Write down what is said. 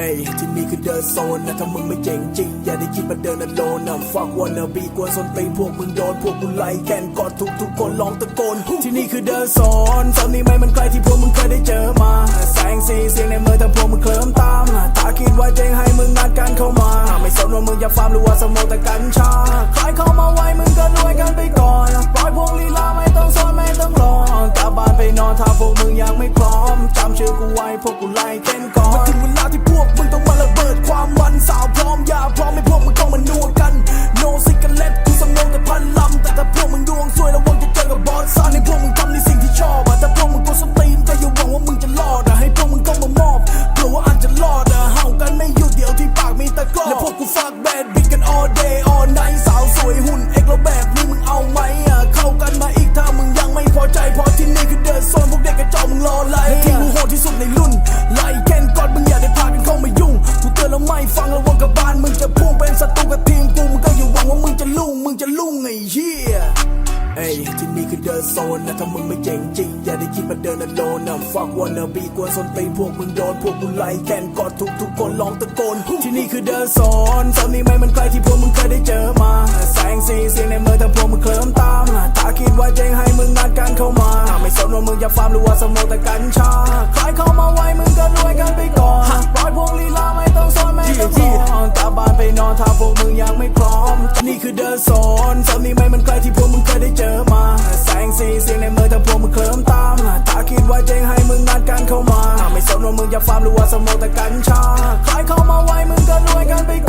เอ้ยที่นี่คือเดินโซนนะถ้ามึงไม่เจ๋งจริง อย่าได้คิดมาเดินอโลนนะฟักวันนะบีกวนสนตีพวกมึงโดนพวกกูไล่แกนกอดทุกทุกคนลองตะโกน ที่นี่คือเดินโซนโซนนี้ไม่มันใครที่พวกมึงเคยได้เจอมา แสงสีเสียงในมือแต่พวกมึงเคลิ้มตามถ้าคิดว่าเจ๋งให้มึงงัดกันเข้ามา ไม่สนว่ามึงจะฟาร์มหรือว่าสมองแต่กัญชาใครเข้ามาไวมึงก็รวยกันไปก่อนปล่อยพวกลีลาไม่ต้องซ้อนไม่ต้องรอกลับบ้านไปนอนถ้าพวกมึงยังไม่พร้อมจำชื่อกูไว้พวกกูไล่เต้นก่อน ในรุ่นไล่แคนกอดมึงอย่าได้พากันเข้ามายุ่งกูเตือนแล้วไม่ฟังระวังกับบ้านมึงจะพุ่งเป็นศัตรูกับทีมกูมึงก็อย่าหวังว่ามึงจะลุ่งมึงจะลุ่งไอ้เหี้ยเอ้ยที่นี่คือเดินโซนนะถ้ามึงไม่เจ๋งจริง อย่าได้คิดมาเดินอโลนนะฟักวันเนะบีกวนสนตีพวกมึงโดนพวกกูไล่แกนกอดทุกทุกคนลองตะโกน ที่นี่คือเดินโซนโซนนี้ไม่มันใครที่พวกมึงเคยได้เจอมา แสงสีเสียงในมือแต่พวกมึงเคลิ้มตามถ้าคิดว่าเจ๋งให้มึงงัดกันเข้ามา ไม่สนว่ามึงจะฟาร์มหรือว่าสมองแต่กัญชาใครเข้า ได้นอนถ้าพวกมึงยังไม่พร้อม นี่คือเดินโซนซ้ำนี้ไม่มันใครที่พวกมึงเคยได้เจอมา แสงสีเสียงในมือถ้าพวกมึงเคลิ้มตามถ้าคิดว่าเจงให้มึงงานการเข้ามา ไม่สนว่ามึงจะฟาร์มหรือว่าสมองแต่กัญชาใครเข้ามาไว้มึงก็รวยกันไป